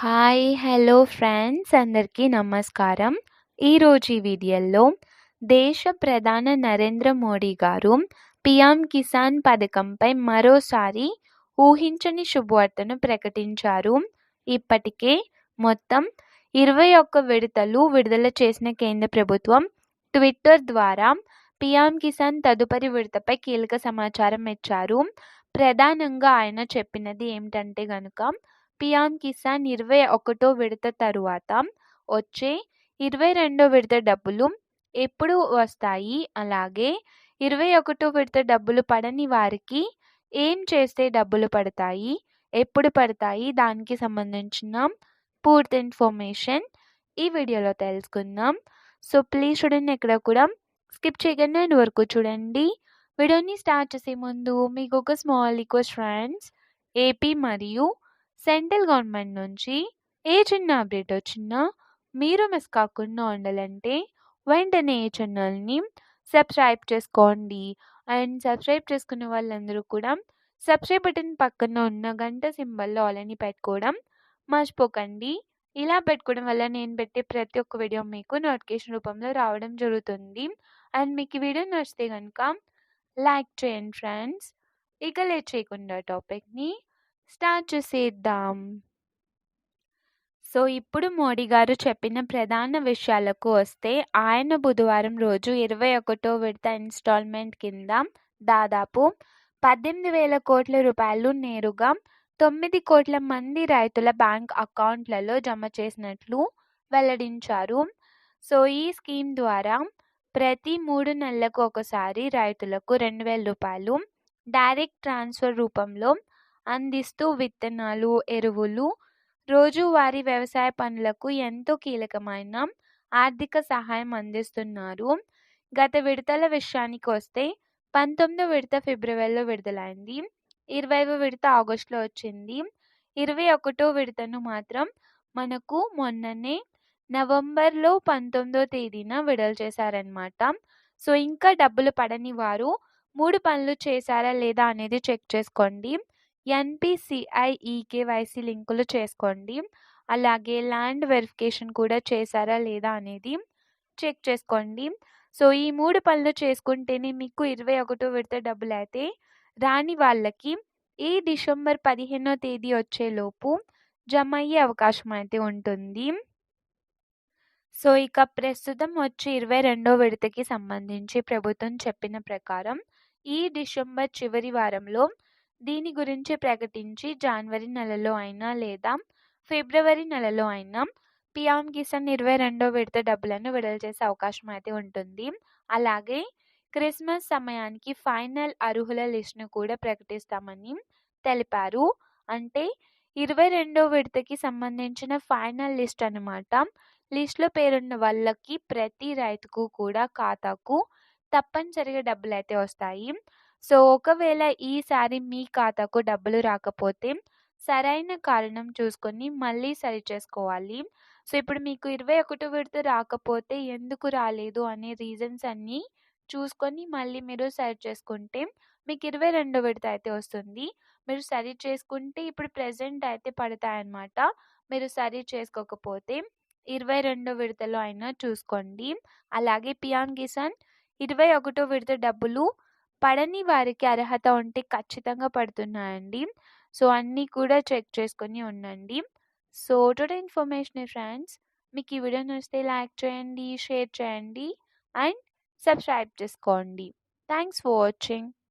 Hi hello friends అందరికీ నమస్కారం. ఈరోజు ఈ వీడియోలో దేశ ప్రధాన నరేంద్ర మోడీ గారు పిఎం కిసాన్ పథకంపై మరోసారి ఊహించని శుభవార్తను ప్రకటించారు. ఇప్పటికే మొత్తం ఇరవై ఒక్క విడతలు విడుదల చేసిన కేంద్ర ప్రభుత్వం ట్విట్టర్ ద్వారా పిఎం కిసాన్ తదుపరి విడతపై కీలక సమాచారం ఇచ్చారు. ప్రధానంగా ఆయన చెప్పినది ఏమిటంటే గనుక పిఎం కిసాన్ ఇరవై ఒకటో విడత తరువాత వచ్చే ఇరవై రెండో విడత డబ్బులు ఎప్పుడు వస్తాయి? అలాగే ఇరవై ఒకటో విడత డబ్బులు పడని వారికి ఏం చేస్తే డబ్బులు పడతాయి? ఎప్పుడు పడతాయి? దానికి సంబంధించిన పూర్తి ఇన్ఫర్మేషన్ ఈ వీడియోలో తెలుసుకుందాం. సో ప్లీజ్ చూడండి ఎక్కడ కూడా స్కిప్ చేయకుండా వరకు చూడండి. వీడియోని స్టార్ట్ చేసే ముందు మీకు ఒక స్మాల్ రిక్వెస్ట్ ఫ్రెండ్స్. ఏపీ మరియు సెంట్రల్ గవర్నమెంట్ నుంచి ఏ చిన్న అప్డేట్ వచ్చినా మీరు మిస్ కాకుండా ఉండాలంటే వెంటనే ఈ ఛానల్ని సబ్స్క్రైబ్ చేసుకోండి. అండ్ సబ్స్క్రైబ్ చేసుకున్న వాళ్ళందరూ కూడా సబ్స్క్రైబ్ బటన్ పక్కన ఉన్న గంట సింబల్లో ఆలని పెట్టుకోవడం మర్చిపోకండి. ఇలా పెట్టుకోవడం వల్ల నేను పెట్టే ప్రతి ఒక్క వీడియో మీకు నోటిఫికేషన్ రూపంలో రావడం జరుగుతుంది. అండ్ మీకు ఈ వీడియో నచ్చితే కనుక లైక్ చేయండి ఫ్రెండ్స్ ఇక లేట్ చేయకుండా టాపిక్ని స్టార్ట్ చేసేద్దాం. సో ఇప్పుడు మోడీ గారు చెప్పిన ప్రధాన విషయాలకు వస్తే ఆయన బుధవారం రోజు ఇరవై ఒకటో విడత ఇన్స్టాల్మెంట్ కింద దాదాపు పద్దెనిమిది వేల కోట్ల రూపాయలు నేరుగా తొమ్మిది కోట్ల మంది రైతుల బ్యాంక్ అకౌంట్లలో జమ చేసినట్లు వెల్లడించారు. సో ఈ స్కీమ్ ద్వారా ప్రతి మూడు నెలలకు ఒకసారి రైతులకు రెండు వేల రూపాయలు డైరెక్ట్ ట్రాన్స్ఫర్ రూపంలో అందిస్తూ విత్తనాలు ఎరువులు రోజువారీ వ్యవసాయ పనులకు ఎంతో కీలకమైన ఆర్థిక సహాయం అందిస్తున్నారు. గత విడతల విషయానికి వస్తే పంతొమ్మిదో విడత ఫిబ్రవరిలో విడుదలైంది. ఇరవైవ విడత ఆగస్టులో వచ్చింది. ఇరవై ఒకటో విడతను మాత్రం మనకు మొన్ననే నవంబర్లో పంతొమ్మిదో తేదీన విడుదల చేశారనమాట సో ఇంకా డబ్బులు పడని వారు మూడు పనులు చేశారా లేదా అనేది చెక్ చేసుకోండి. ఎన్పిసిఐ ఈకేవైసీ లింకులు చేసుకోండి. అలాగే ల్యాండ్ వెరిఫికేషన్ కూడా చేశారా లేదా అనేది చెక్ చేసుకోండి. సో ఈ మూడు పనులు చేసుకుంటేనే మీకు ఇరవై ఒకటో విడత డబ్బులు అయితే రాని వాళ్ళకి ఈ డిసెంబర్ పదిహేనో తేదీ వచ్చేలోపు జమ అయ్యే అవకాశం అయితే ఉంటుంది. సో ఇక ప్రస్తుతం వచ్చి ఇరవై రెండో విడతకి సంబంధించి ప్రభుత్వం చెప్పిన ప్రకారం ఈ డిసెంబర్ చివరి వారంలో దీని గురించి ప్రకటించి జనవరి నెలలో అయినా లేదా ఫిబ్రవరి నెలలో అయినా పిఎం కిసాన్ ఇరవై రెండో విడత డబ్బులను విడుదల చేసే అవకాశం అయితే ఉంటుంది. అలాగే క్రిస్మస్ సమయానికి ఫైనల్ అర్హుల లిస్టును కూడా ప్రకటిస్తామని తెలిపారు. అంటే ఇరవై రెండో విడతకి సంబంధించిన ఫైనల్ లిస్ట్ అనమాట లిస్ట్లో పేరున్న వాళ్ళకి ప్రతి రైతుకు కూడా ఖాతాకు తప్పనిసరిగా డబ్బులు అయితే వస్తాయి. సో ఒకవేళ ఈసారి మీ ఖాతాకు డబ్బులు రాకపోతే సరైన కారణం చూసుకొని మళ్ళీ సరి చేసుకోవాలి. సో ఇప్పుడు మీకు ఇరవై ఒకటో విడత రాకపోతే ఎందుకు రాలేదు అనే రీజన్స్ అన్నీ చూసుకొని మళ్ళీ మీరు సరి చేసుకుంటే మీకు ఇరవై రెండో విడత అయితే వస్తుంది. మీరు సరి చేసుకుంటే ఇప్పుడు ప్రజెంట్ అయితే పడతాయన్నమాట. మీరు సరి చేసుకోకపోతే ఇరవై రెండో విడతలో అయినా చూసుకోండి. అలాగే పిఎం కిసాన్ ఇరవై ఒకటో విడత డబ్బులు పడని వారికి అర్హత ఉంటే ఖచ్చితంగా పడుతున్నాయండి. సో అన్నీ కూడా చెక్ చేసుకొని ఉండండి. సో టోటల్ ఇన్ఫర్మేషన్ ఫ్రెండ్స్ మీకు ఈ వీడియో నచ్చితే లైక్ చేయండి షేర్ చేయండి అండ్ సబ్స్క్రైబ్ చేసుకోండి. Thanks for watching